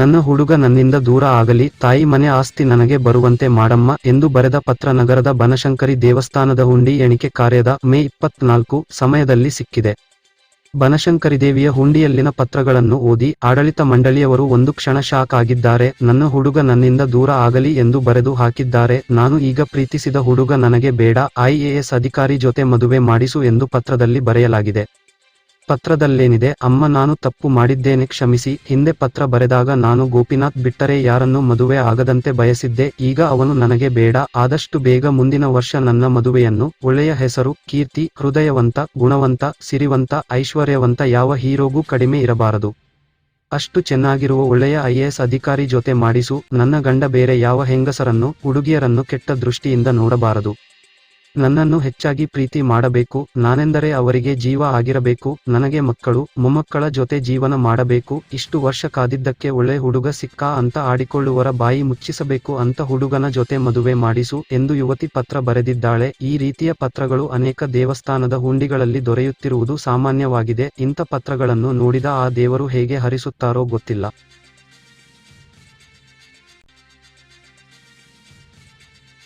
ನನ್ನ ಹುಡುಗ ನನ್ನಿಂದ ದೂರ ಆಗಲಿ, ತಾಯಿ ಮನೆ ಆಸ್ತಿ ನನಗೆ ಬರುವಂತೆ ಮಾಡಮ್ಮ ಎಂದು ಬರೆದ ಪತ್ರ ನಗರದ ಬನಶಂಕರಿ ದೇವಸ್ಥಾನದ ಹುಂಡಿ ಎಣಿಕೆ ಕಾರ್ಯದ ಮೇ ಇಪ್ಪತ್ನಾಲ್ಕು ಸಮಯದಲ್ಲಿ ಸಿಕ್ಕಿದೆ. ಬನಶಂಕರಿ ದೇವಿಯ ಹುಂಡಿಯಲ್ಲಿನ ಪತ್ರಗಳನ್ನು ಓದಿ, ಆಡಳಿತ ಮಂಡಳಿಯವರು ಒಂದು ಕ್ಷಣ ಶಾಕ್ ಆಗಿದ್ದಾರೆ, ನನ್ನ ಹುಡುಗ ನನ್ನಿಂದ ದೂರ ಆಗಲಿ ಎಂದು ಬರೆದು ಹಾಕಿದ್ದಾರೆ, ನಾನು ಈಗ ಪ್ರೀತಿಸಿದ ಹುಡುಗ ನನಗೆ ಬೇಡ ಐಎಎಸ್ ಅಧಿಕಾರಿ ಜೊತೆ ಮದುವೆ ಮಾಡಿಸು ಎಂದು ಪತ್ರದಲ್ಲಿ ಬರೆಯಲಾಗಿದೆ. ಪತ್ರದಲ್ಲೇನಿದೆ, ಅಮ್ಮ, ನಾನು ತಪ್ಪು ಮಾಡಿದ್ದೇನೆ, ಕ್ಷಮಿಸಿ. ಹಿಂದೆ ಪತ್ರ ಬರೆದಾಗ ನಾನು ಗೋಪಿನಾಥ್ ಬಿಟ್ಟರೆ ಯಾರನ್ನು ಮದುವೆ ಆಗದಂತೆ ಬಯಸಿದ್ದೆ. ಈಗ ಅವನು ನನಗೆ ಬೇಡ. ಆದಷ್ಟು ಬೇಗ ಮುಂದಿನ ವರ್ಷ ನನ್ನ ಮದುವೆಯನ್ನು. ಒಳ್ಳೆಯ ಹೆಸರು, ಕೀರ್ತಿ, ಹೃದಯವಂತ, ಗುಣವಂತ, ಸಿರಿವಂತ, ಐಶ್ವರ್ಯವಂತ, ಯಾವ ಹೀರೋಗೂ ಕಡಿಮೆ ಇರಬಾರದು. ಅಷ್ಟು ಚೆನ್ನಾಗಿರುವ ಒಳ್ಳೆಯ ಐಎಎಸ್ ಅಧಿಕಾರಿ ಜೊತೆ ಮಾಡಿಸು. ನನ್ನ ಗಂಡ ಬೇರೆ ಯಾವ ಹೆಂಗಸರನ್ನು, ಹುಡುಗಿಯರನ್ನು ಕೆಟ್ಟ ದೃಷ್ಟಿಯಿಂದ ನೋಡಬಾರದು. ನನ್ನನ್ನು ಹೆಚ್ಚಾಗಿ ಪ್ರೀತಿ ಮಾಡಬೇಕು, ನಾನೆಂದರೆ ಅವರಿಗೆ ಜೀವ ಆಗಿರಬೇಕು, ನನಗೆ ಮಕ್ಕಳು, ಮೊಮ್ಮಕ್ಕಳ ಜೊತೆ ಜೀವನ ಮಾಡಬೇಕು, ಇಷ್ಟು ವರ್ಷ ಕಾದಿದ್ದಕ್ಕೆ ಒಳ್ಳೆ ಹುಡುಗ ಸಿಕ್ಕ ಅಂತ ಆಡಿಕೊಳ್ಳುವರ ಬಾಯಿ ಮುಚ್ಚಿಸಬೇಕು ಅಂತ ಹುಡುಗನ ಜೊತೆ ಮದುವೆ ಮಾಡಿಸು ಎಂದು ಯುವತಿ ಪತ್ರ ಬರೆದಿದ್ದಾಳೆ. ಈ ರೀತಿಯ ಪತ್ರಗಳು ಅನೇಕ ದೇವಸ್ಥಾನದ ಹುಂಡಿಗಳಲ್ಲಿ ದೊರೆಯುತ್ತಿರುವುದು ಸಾಮಾನ್ಯವಾಗಿದೆ. ಇಂಥ ಪತ್ರಗಳನ್ನು ನೋಡಿದ ಆ ದೇವರು ಹೇಗೆ ಹರಿಸುತ್ತಾರೋ ಗೊತ್ತಿಲ್ಲ.